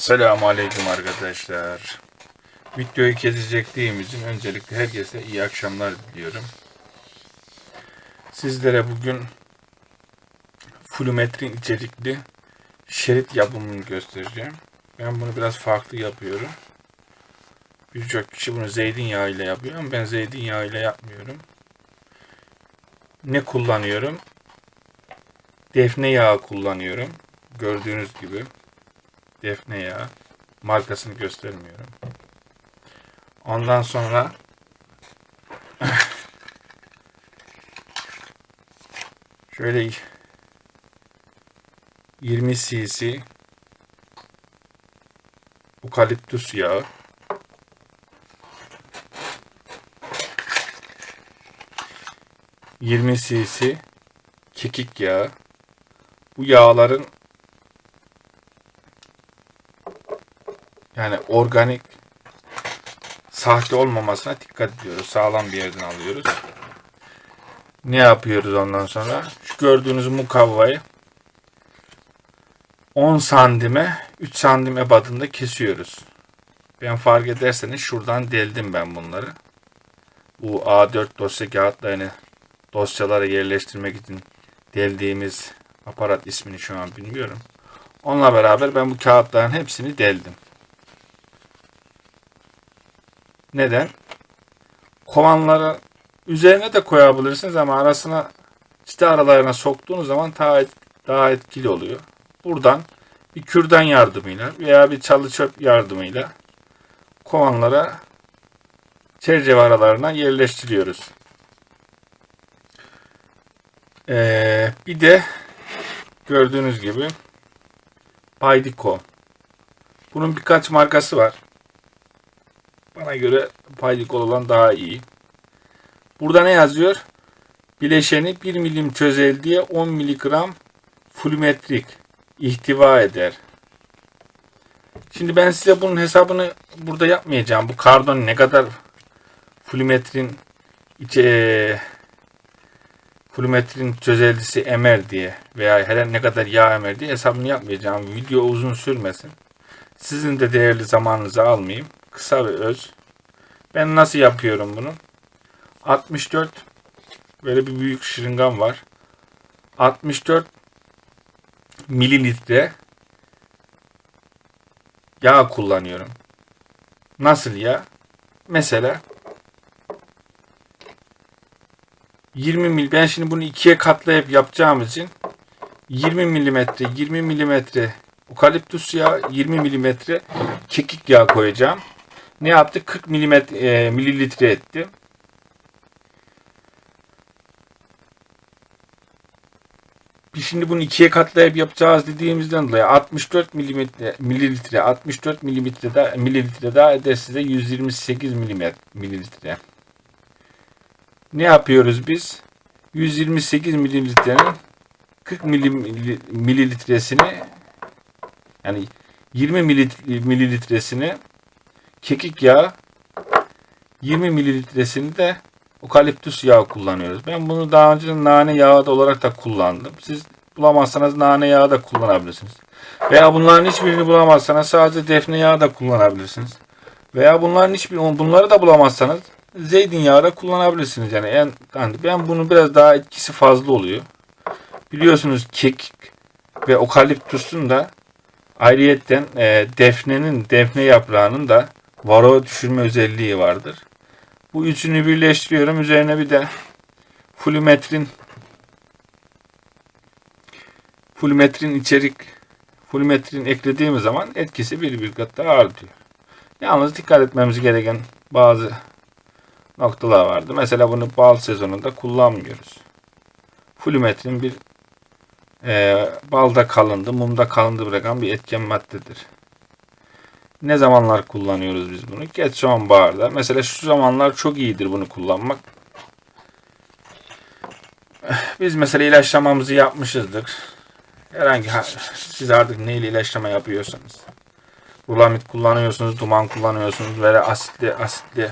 Selamun Aleyküm arkadaşlar. Videoyu kesecektiğim için öncelikle herkese iyi akşamlar diliyorum. Sizlere bugün flumetrin içerikli şerit yapımını göstereceğim. Ben bunu biraz farklı yapıyorum. Birçok kişi bunu zeytinyağı ile yapıyor ama ben zeytinyağı ile yapmıyorum. Ne kullanıyorum? Defne yağı kullanıyorum. Gördüğünüz gibi defne yağı. Markasını göstermiyorum. Ondan sonra şöyle 20 cc ukaliptüs yağı ...20 cc kekik yağı... ...bu yağların Yani organik sahte olmamasına dikkat ediyoruz. Sağlam bir yerden alıyoruz. Ne yapıyoruz ondan sonra? Şu gördüğünüz mukavvayı 10 santime 3 santim ebadında kesiyoruz. Ben fark ederseniz şuradan deldim ben bunları. Bu A4 dosya kağıtlarını dosyalara yerleştirmek için deldiğimiz aparat ismini şu an bilmiyorum. Onunla beraber ben bu kağıtların hepsini deldim. Neden? Kovanları üzerine de koyabilirsiniz ama arasına işte aralarına soktuğunuz zaman daha, daha etkili oluyor. Buradan bir kürdan yardımıyla veya bir çalı çöp yardımıyla kovanlara çerçeve aralarına yerleştiriyoruz. Ee, bir de gördüğünüz gibi Paydiko. Bunun birkaç markası var. Bana göre Paydikol olan daha iyi. Burada ne yazıyor? Bileşeni 1 milim çözeltiye 10 miligram flumetrik ihtiva eder. Şimdi ben size bunun hesabını burada yapmayacağım. Bu kardon ne kadar flumetrin içe flumetrin çözeltisi emer diye veya her ne kadar yağ emer diye hesabını yapmayacağım. Video uzun sürmesin. Sizin de değerli zamanınızı almayayım. Kısa ve öz. Ben nasıl yapıyorum bunu? 64 böyle bir büyük şırıngan var. 64 mililitre yağ kullanıyorum. Nasıl ya? Mesela 20 mil ben şimdi bunu ikiye katlayıp yapacağım için 20 milimetre 20 milimetre Ukaliptüs yağı 20 milimetre kekik yağı koyacağım. Ne yaptı? 40 milimetre, mililitre etti. Biz şimdi bunu ikiye katlayıp yapacağız dediğimizden dolayı 64 milimetre mililitre 64 milimetre daha mililitre daha eder size 128 milimetre mililitre. Ne yapıyoruz biz? 128 mililitrenin 40 mililitresini yani 20 mililitresini kekik yağı 20 mililitresini de okaliptüs yağı kullanıyoruz. Ben bunu daha önce nane yağı da olarak da kullandım. Siz bulamazsanız nane yağı da kullanabilirsiniz. Veya bunların hiçbirini bulamazsanız sadece defne yağı da kullanabilirsiniz. Veya bunların hiçbir bunları da bulamazsanız zeytinyağı da kullanabilirsiniz. Yani en yani ben bunu biraz daha etkisi fazla oluyor. Biliyorsunuz kekik ve okaliptüsün de Ayrıyetten e, defnenin, defne yaprağının da varroa düşürme özelliği vardır. Bu üçünü birleştiriyorum. Üzerine bir de flumetrin flumetrin içerik flumetrin eklediğimiz zaman etkisi bir bir kat daha artıyor. Yalnız dikkat etmemiz gereken bazı noktalar vardı. Mesela bunu bal sezonunda kullanmıyoruz. Flumetrin bir e, balda kalındı, mumda kalındı bırakan bir etken maddedir. Ne zamanlar kullanıyoruz biz bunu? Geç sonbaharda. Mesela şu zamanlar çok iyidir bunu kullanmak. Biz mesela ilaçlamamızı yapmışızdır. Herhangi siz artık neyle ilaçlama yapıyorsanız. Rulamit kullanıyorsunuz, duman kullanıyorsunuz veya asitli asitli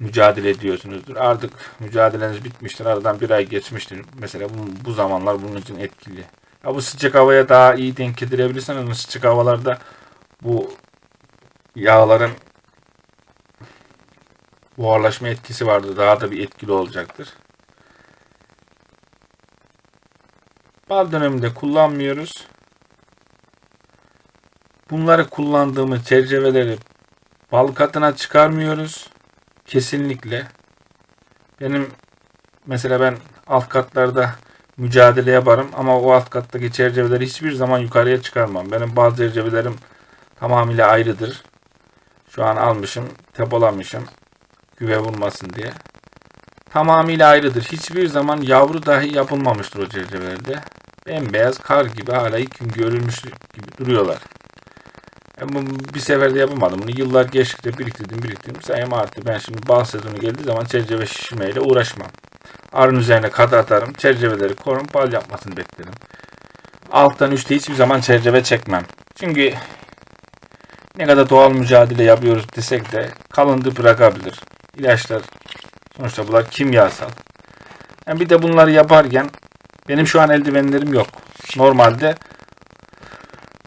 mücadele ediyorsunuzdur. Artık mücadeleniz bitmiştir. Aradan bir ay geçmiştir. Mesela bu, bu zamanlar bunun için etkili. Ya bu sıcak havaya daha iyi denk getirebilirsiniz ama sıcak havalarda bu yağların buharlaşma etkisi vardır. Daha da bir etkili olacaktır. Bal döneminde kullanmıyoruz. Bunları kullandığımız çerçeveleri bal katına çıkarmıyoruz. Kesinlikle. Benim mesela ben alt katlarda mücadele yaparım ama o alt kattaki çerçeveleri hiçbir zaman yukarıya çıkarmam. Benim bazı çerçevelerim tamamıyla ayrıdır. Şu an almışım, tepolamışım güve vurmasın diye. Tamamıyla ayrıdır. Hiçbir zaman yavru dahi yapılmamıştır o çerçevelerde. Bembeyaz kar gibi hala ilk gün görülmüş gibi duruyorlar. Ben bunu bir seferde yapamadım. Bunu yıllar geçtikçe biriktirdim biriktirdim. Sayım arttı. Ben şimdi bal sezonu geldiği zaman çerçeve şişirmeyle uğraşmam. Arın üzerine kadı atarım. Çerçeveleri korum. Bal yapmasını beklerim. Alttan üstte hiçbir zaman çerçeve çekmem. Çünkü ne kadar doğal mücadele yapıyoruz desek de kalındı bırakabilir. İlaçlar sonuçta bunlar kimyasal. Yani bir de bunları yaparken benim şu an eldivenlerim yok. Normalde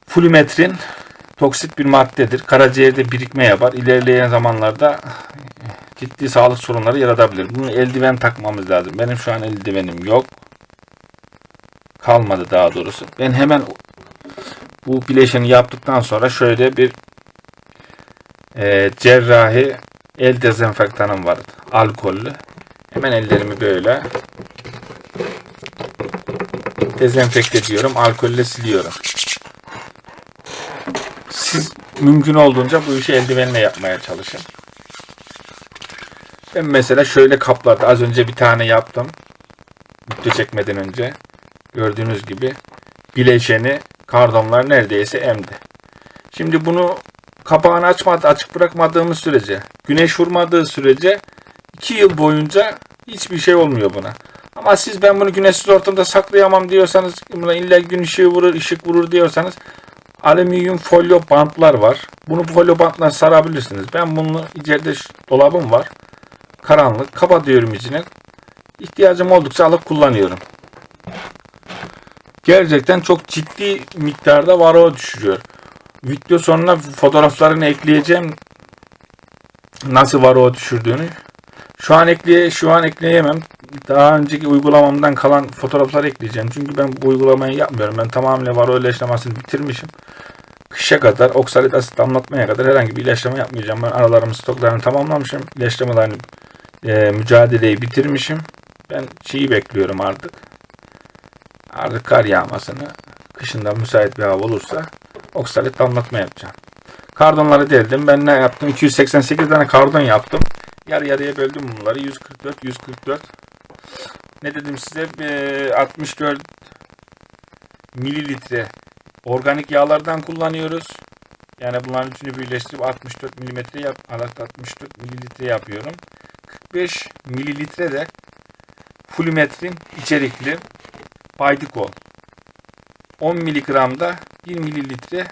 flumetrin toksit bir maddedir. Karaciğerde birikme yapar. İlerleyen zamanlarda ciddi sağlık sorunları yaratabilir. Bunun eldiven takmamız lazım. Benim şu an eldivenim yok. Kalmadı daha doğrusu. Ben hemen bu bileşeni yaptıktan sonra şöyle bir e, cerrahi el dezenfektanım var. Alkollü. Hemen ellerimi böyle dezenfekte ediyorum. Alkolle siliyorum. Siz mümkün olduğunca bu işi eldivenle yapmaya çalışın. Ben mesela şöyle kaplarda az önce bir tane yaptım. Video çekmeden önce. Gördüğünüz gibi bileşeni kardonlar neredeyse emdi. Şimdi bunu kapağını açmadı, açık bırakmadığımız sürece, güneş vurmadığı sürece 2 yıl boyunca hiçbir şey olmuyor buna. Ama siz ben bunu güneşsiz ortamda saklayamam diyorsanız, buna illa gün ışığı vurur, ışık vurur diyorsanız alüminyum folyo bantlar var. Bunu bu folyo bantlar sarabilirsiniz. Ben bunu içeride dolabım var. Karanlık. Kapatıyorum içine. İhtiyacım oldukça alıp kullanıyorum. Gerçekten çok ciddi miktarda varroa düşürüyor. Video sonuna fotoğraflarını ekleyeceğim. Nasıl varroa düşürdüğünü. Şu an ekleye şu an ekleyemem. Daha önceki uygulamamdan kalan fotoğrafları ekleyeceğim. Çünkü ben bu uygulamayı yapmıyorum. Ben tamamıyla varroa ilaçlamasını bitirmişim. Kışa kadar oksalit asit damlatmaya kadar herhangi bir ilaçlama yapmayacağım. Ben aralarımı stoklarını tamamlamışım. İlaçlamalarını e, mücadeleyi bitirmişim. Ben şeyi bekliyorum artık. Artık kar yağmasını kışında müsait bir hava olursa oksalit damlatma yapacağım. Kardonları deldim. Ben ne yaptım? 288 tane kardon yaptım. Yarı yarıya böldüm bunları. 144, 144. Ne dedim size? Ee, 64 mililitre organik yağlardan kullanıyoruz. Yani bunların üçünü birleştirip 64 milimetre yap, 64 mililitre yapıyorum. 45 mililitre de flumetrin içerikli Baydikol. 10 miligramda 1 mililitre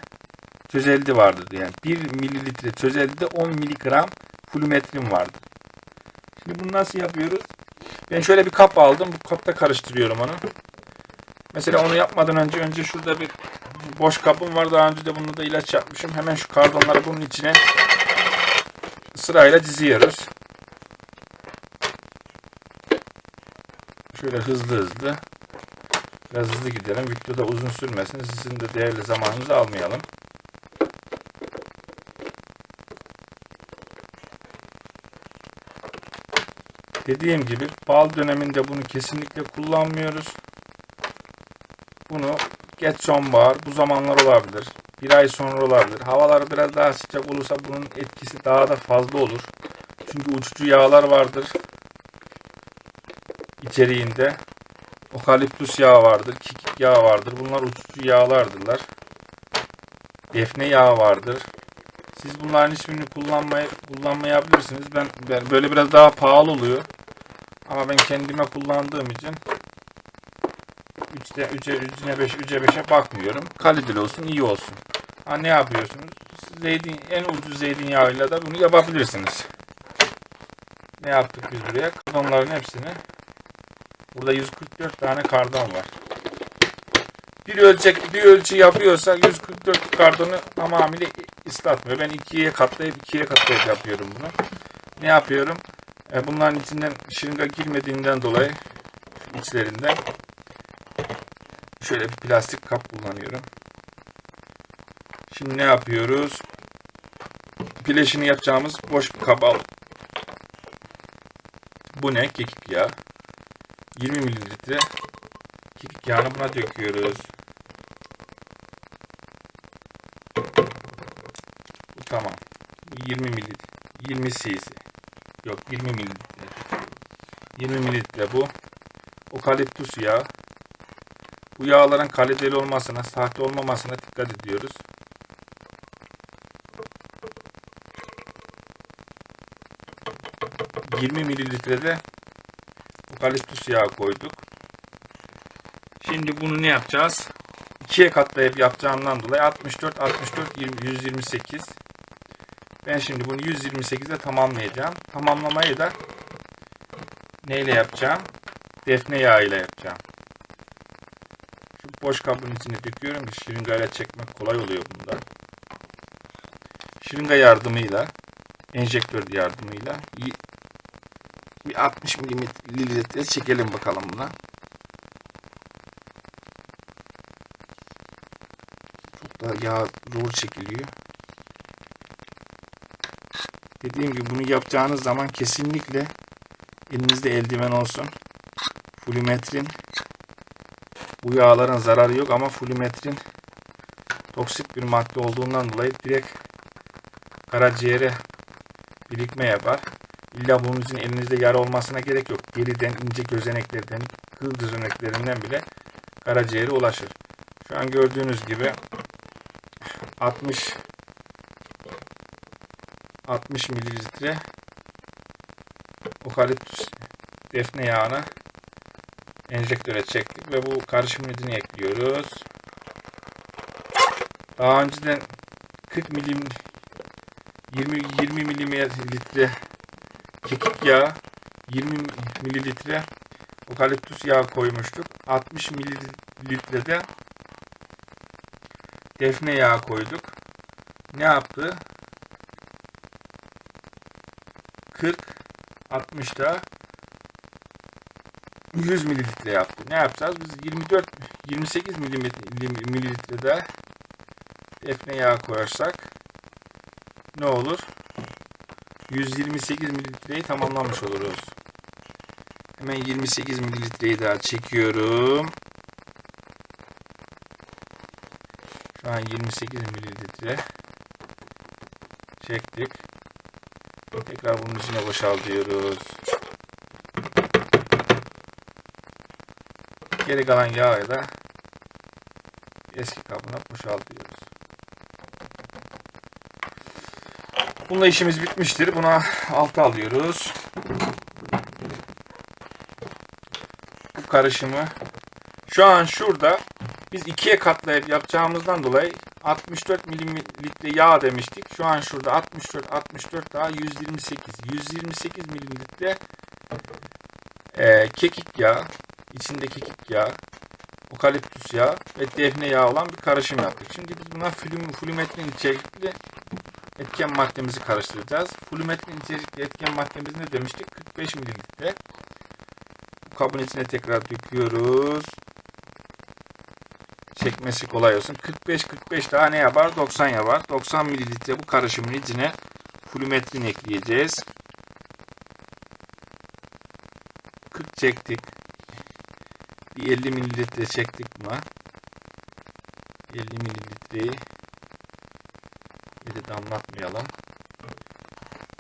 çözelti vardır. Yani 1 mililitre çözeltide 10 miligram flumetrin vardır. Şimdi bunu nasıl yapıyoruz? Ben şöyle bir kap aldım. Bu kapta karıştırıyorum onu. Mesela onu yapmadan önce önce şurada bir boş kapım var. Daha önce de bunu da ilaç yapmışım. Hemen şu kardonları bunun içine sırayla diziyoruz. Şöyle hızlı hızlı. Biraz hızlı gidelim. Videoda uzun sürmesin. Sizin de değerli zamanınızı almayalım. Dediğim gibi bal döneminde bunu kesinlikle kullanmıyoruz. Bunu geç sonbahar bu zamanlar olabilir. Bir ay sonra olabilir. Havalar biraz daha sıcak olursa bunun etkisi daha da fazla olur. Çünkü uçucu yağlar vardır içeriğinde. Okaliptus yağı vardır, kekik yağı vardır. Bunlar uçucu yağlardırlar. Defne yağı vardır. Siz bunların hiçbirini kullanmaya, kullanmayabilirsiniz. Ben, ben böyle biraz daha pahalı oluyor. Ama ben kendime kullandığım için 3'te 3'e 3'e 5 3'e 5'e bakmıyorum. Kaliteli olsun, iyi olsun. Ha ne yapıyorsunuz? Zeytin en ucuz zeytinyağıyla da bunu yapabilirsiniz. Ne yaptık biz buraya? Kardonların hepsini Burada 144 tane kardon var. bir ölçek bir ölçü yapıyorsa 144 kartonu tamamıyla ıslatmıyor. Ben ikiye katlayıp ikiye katlayıp yapıyorum bunu. Ne yapıyorum? E, bunların içinden şırınga girmediğinden dolayı içlerinden şöyle bir plastik kap kullanıyorum. Şimdi ne yapıyoruz? Bileşini yapacağımız boş bir kaba. Bu ne? Kekik yağı. 20 mililitre kekik yağını buna döküyoruz. Bu tamam. Bu 20 mililitre. 20 cc. Yok 20 mililitre. 20 mililitre bu. Okaliptus yağı. Bu yağların kaliteli olmasına, sahte olmamasına dikkat ediyoruz. ...20 mililitrede... ...okaliptus yağı koyduk. Şimdi bunu ne yapacağız? İkiye katlayıp yapacağımdan dolayı 64, 64, 20, 128. Ben şimdi bunu 128'e tamamlayacağım. Tamamlamayı da neyle yapacağım? Defne yağı yapacağım. Şu boş kabın içine döküyorum ki şırıngayla çekmek kolay oluyor bunda. Şırınga yardımıyla, enjektör yardımıyla 60 mililitre çekelim bakalım buna. Çok da yağ zor çekiliyor. Dediğim gibi bunu yapacağınız zaman kesinlikle elinizde eldiven olsun. Fulimetrin bu yağların zararı yok ama fulimetrin toksik bir madde olduğundan dolayı direkt karaciğere birikme yapar. İçin elinizde yara olmasına gerek yok. Deriden, ince gözeneklerden, kıl gözeneklerinden bile karaciğere ulaşır. Şu an gördüğünüz gibi 60 60 mililitre okaliptüs defne yağını enjektöre çektik ve bu karışımın içine ekliyoruz. Daha önceden 40 milim 20 20 mililitre kekik yağı 20 mililitre okaliptüs yağı koymuştuk. 60 mililitre de defne yağı koyduk. Ne yaptı? 40 60 da 100 mililitre yaptı. Ne yapacağız? Biz 24 28 mililitre de defne yağı koyarsak ne olur? 128 mililitreyi tamamlamış oluruz. Hemen 28 mililitreyi daha çekiyorum. Şu an 28 mililitre çektik. Tekrar bunun içine boşaltıyoruz. Geri kalan yağı da eski kabına boşaltıyoruz. Bununla işimiz bitmiştir. Buna altı alıyoruz. Bu karışımı şu an şurada biz ikiye katlayıp yapacağımızdan dolayı 64 mililitre yağ demiştik. Şu an şurada 64 64 daha 128 128 mililitre e, kekik yağı içinde kekik yağı okaliptüs yağı ve defne yağı olan bir karışım yaptık. Şimdi biz buna flüm, flümetrin içerikli etken maddemizi karıştıracağız. Flümetrin içerikli etken maddemiz ne demiştik? 45 mililitre. Bu kabın içine tekrar döküyoruz çekmesi kolay olsun. 45-45 daha ne yapar? 90 yapar. 90 mililitre bu karışımın içine flümetrin ekleyeceğiz. 40 çektik. Bir 50 mililitre çektik buna. 50 mililitreyi bir de damlatmayalım.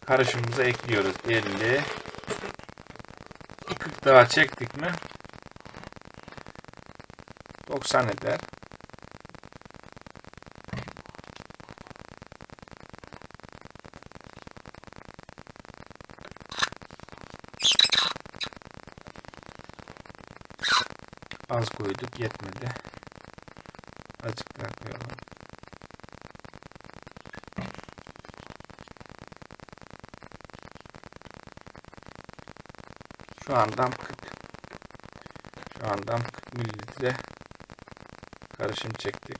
Karışımımıza ekliyoruz. 50 40 daha çektik mi 90 eder. Az koyduk yetmedi. Azıcık Şu andan 40 şu andan 40 mililitre Karışım çektik.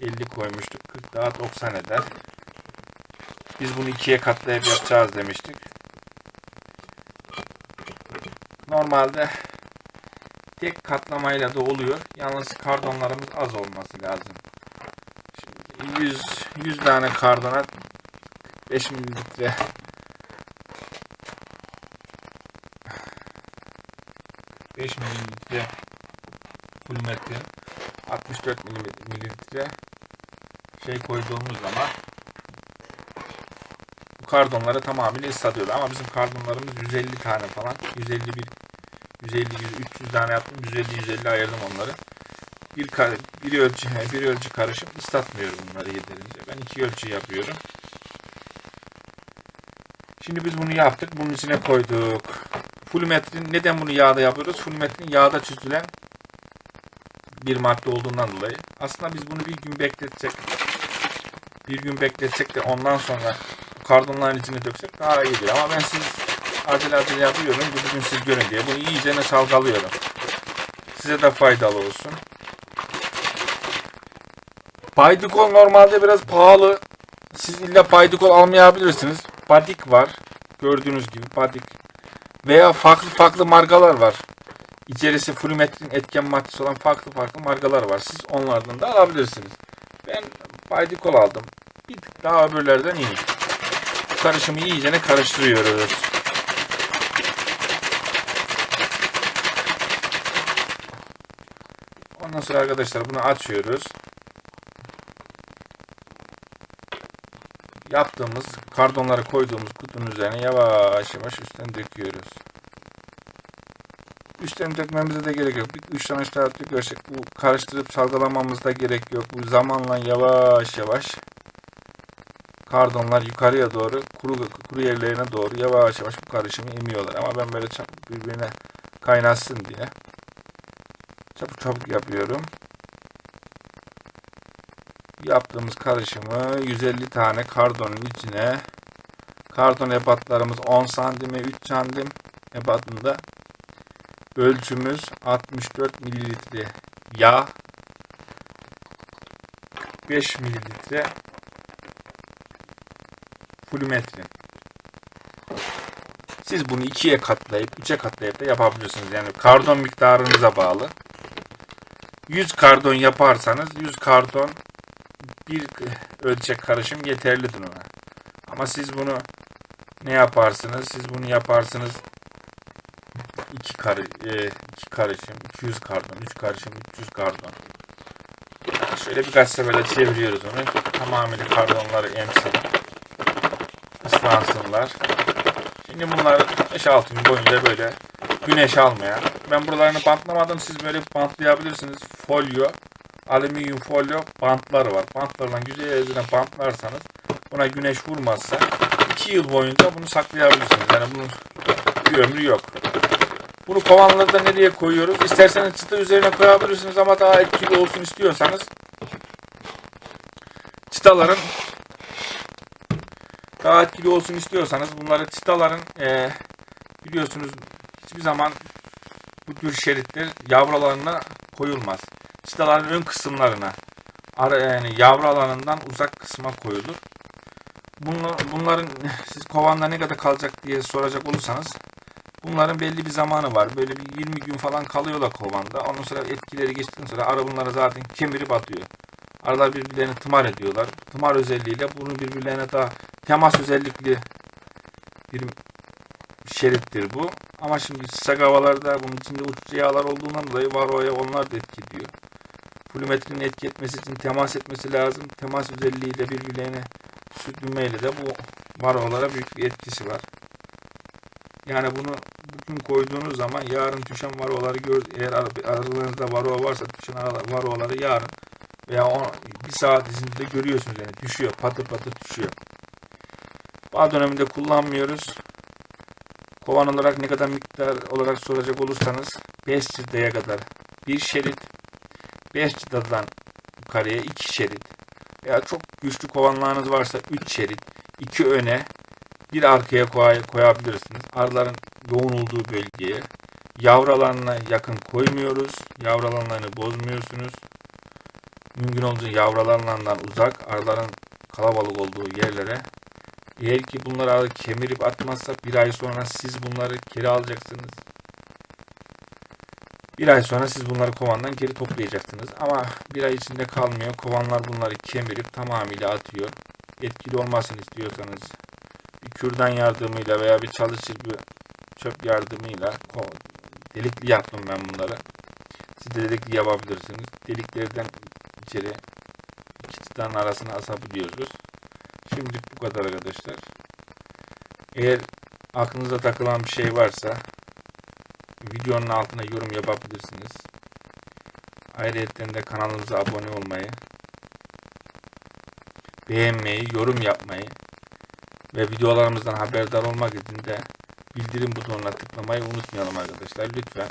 50 koymuştuk. 40 daha 90 eder. Biz bunu ikiye katlayıp yapacağız demiştik. Normalde tek katlamayla da oluyor. Yalnız kardonlarımız az olması lazım. Şimdi 100 100 tane kardona 5 mililitre 5 mililitre fulmetin 64 milim- mililitre şey koyduğumuz zaman bu kardonları tamamıyla ıslatıyordu. Ama bizim kardonlarımız 150 tane falan. 151 150 100, 300 tane yaptım. 150 150 ayırdım onları. Bir bir ölçü bir ölçü karışım ıslatmıyorum bunları yeterince. Ben iki ölçü yapıyorum. Şimdi biz bunu yaptık. Bunun içine koyduk. Fulmetrin neden bunu yağda yapıyoruz? Fulmetrin yağda çözülen bir madde olduğundan dolayı. Aslında biz bunu bir gün bekletecek. Bir gün bekletecek de ondan sonra kardonların içine döksek daha iyidir. Ama ben siz acele acele yapıyorum. Bugün siz görün diye. Bunu iyice çalkalıyorum. Size de faydalı olsun. Baydikol normalde biraz pahalı. Siz illa Baydikol almayabilirsiniz. Badik var. Gördüğünüz gibi Badik. Veya farklı farklı markalar var. İçerisi flumetrin etken maddesi olan farklı farklı markalar var. Siz onlardan da alabilirsiniz. Ben Baydikol aldım. Bir tık daha öbürlerden iyi. Karışımı iyicene karıştırıyoruz. Ondan sonra arkadaşlar bunu açıyoruz. Yaptığımız kardonları koyduğumuz kutunun üzerine yavaş yavaş üstten döküyoruz. Üstten dökmemize de gerek yok. Bir üç tane daha dökersek bu karıştırıp salgalamamız da gerek yok. Bu zamanla yavaş yavaş kardonlar yukarıya doğru kuru, kuru yerlerine doğru yavaş yavaş bu karışımı emiyorlar. Ama ben böyle birbirine kaynaşsın diye çabuk çabuk yapıyorum. Yaptığımız karışımı 150 tane kardonun içine kardon ebatlarımız 10 santime 3 santim ebatında ölçümüz 64 mililitre yağ 5 mililitre fulmetrin. Siz bunu ikiye katlayıp, üçe katlayıp da yapabilirsiniz. Yani kardon miktarınıza bağlı. 100 kardon yaparsanız 100 kardon bir ölçek karışım yeterlidir ona. Ama siz bunu ne yaparsınız? Siz bunu yaparsınız iki, karı, e, iki karışım, 200 kardon, 3 karışım, 300 kardon. Yani şöyle birkaç seferle çeviriyoruz onu. Tamamıyla kardonları emsin. Islansınlar. Şimdi bunları 5-6 gün boyunca böyle güneş almaya. Ben buralarını bantlamadım. Siz böyle bantlayabilirsiniz. Folyo, alüminyum folyo bantları var. Bantlarla güzelce bantlarsanız buna güneş vurmazsa 2 yıl boyunca bunu saklayabilirsiniz. Yani bunun bir ömrü yok. Bunu kovanlarda nereye koyuyoruz? İsterseniz çıta üzerine koyabilirsiniz ama daha etkili olsun istiyorsanız çıtaların daha etkili olsun istiyorsanız bunları çıtaların e, biliyorsunuz hiçbir zaman bu tür şeritler yavrularına koyulmaz. Çıtaların ön kısımlarına ara, yani yavru alanından uzak kısma koyulur. Bunu, bunların siz kovanda ne kadar kalacak diye soracak olursanız bunların belli bir zamanı var. Böyle bir 20 gün falan kalıyorlar kovanda. Ondan sonra etkileri geçtikten sonra arı bunları zaten kemirip atıyor. Arılar birbirlerini tımar ediyorlar. Tımar özelliğiyle bunu birbirlerine daha temas özellikli bir şerittir bu. Ama şimdi sıcak havalarda bunun içinde uçucu yağlar olduğundan dolayı varoya onlar da etki ediyor. Flumetrin etki etmesi için temas etmesi lazım. Temas özelliğiyle birbirlerine sürtünmeyle de bu varolara büyük bir etkisi var. Yani bunu bugün koyduğunuz zaman yarın düşen varoları gör, eğer aralarınızda varo varsa düşen varoları yarın veya on, bir saat izinde görüyorsunuz yani düşüyor patır patır düşüyor. Bağ döneminde kullanmıyoruz. Kovan olarak ne kadar miktar olarak soracak olursanız 5 çıtaya kadar bir şerit 5 çıtadan yukarıya 2 şerit veya çok güçlü kovanlarınız varsa 3 şerit 2 öne bir arkaya koy, koyabilirsiniz. Arıların yoğun olduğu bölgeye yavru alanına yakın koymuyoruz. Yavru alanlarını bozmuyorsunuz. mümkün olduğunca yavrularından uzak, arıların kalabalık olduğu yerlere eğer ki bunları arı kemirip atmazsa bir ay sonra siz bunları geri alacaksınız. Bir ay sonra siz bunları kovandan geri toplayacaksınız. Ama bir ay içinde kalmıyor. Kovanlar bunları kemirip tamamıyla atıyor. Etkili olmasını istiyorsanız bir kürdan yardımıyla veya bir çalışır bir çöp yardımıyla delikli yaptım ben bunları. Siz de delikli yapabilirsiniz. Deliklerden içeri iki çıtanın arasına asabiliyoruz. Şimdi bu kadar arkadaşlar. Eğer aklınıza takılan bir şey varsa videonun altına yorum yapabilirsiniz. Ayrıca de kanalımıza abone olmayı, beğenmeyi, yorum yapmayı ve videolarımızdan haberdar olmak için de bildirim butonuna tıklamayı unutmayalım arkadaşlar. Lütfen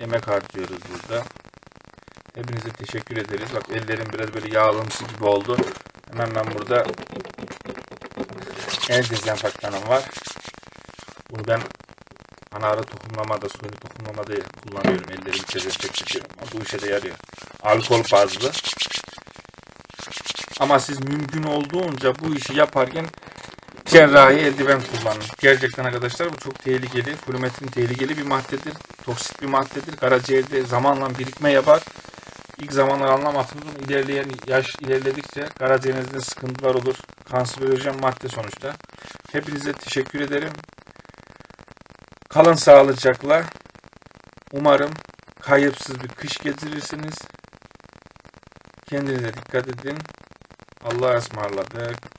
emek harcıyoruz burada. Hepinize teşekkür ederiz. Bak ellerim biraz böyle yağlımsı gibi oldu. Hemen ben burada el dezenfektanım var. Bunu ben ana arı tohumlamada, suni tohumlamada kullanıyorum. Ellerimi. Ama bu işe de yarıyor. Alkol bazlı. Ama siz mümkün olduğunca bu işi yaparken cerrahi eldiven kullanın. Gerçekten arkadaşlar bu çok tehlikeli. Flumetrin tehlikeli bir maddedir. Toksik bir maddedir. Karaciğerde zamanla birikme yapar. İlk zamanlar anlamazsınız ama ilerleyen yaş ilerledikçe karaciğerinizde sıkıntılar olur. Kanserojen madde sonuçta. Hepinize teşekkür ederim. Kalın sağlıcakla. Umarım kayıpsız bir kış geçirirsiniz. Kendinize dikkat edin. Allah'a ısmarladık.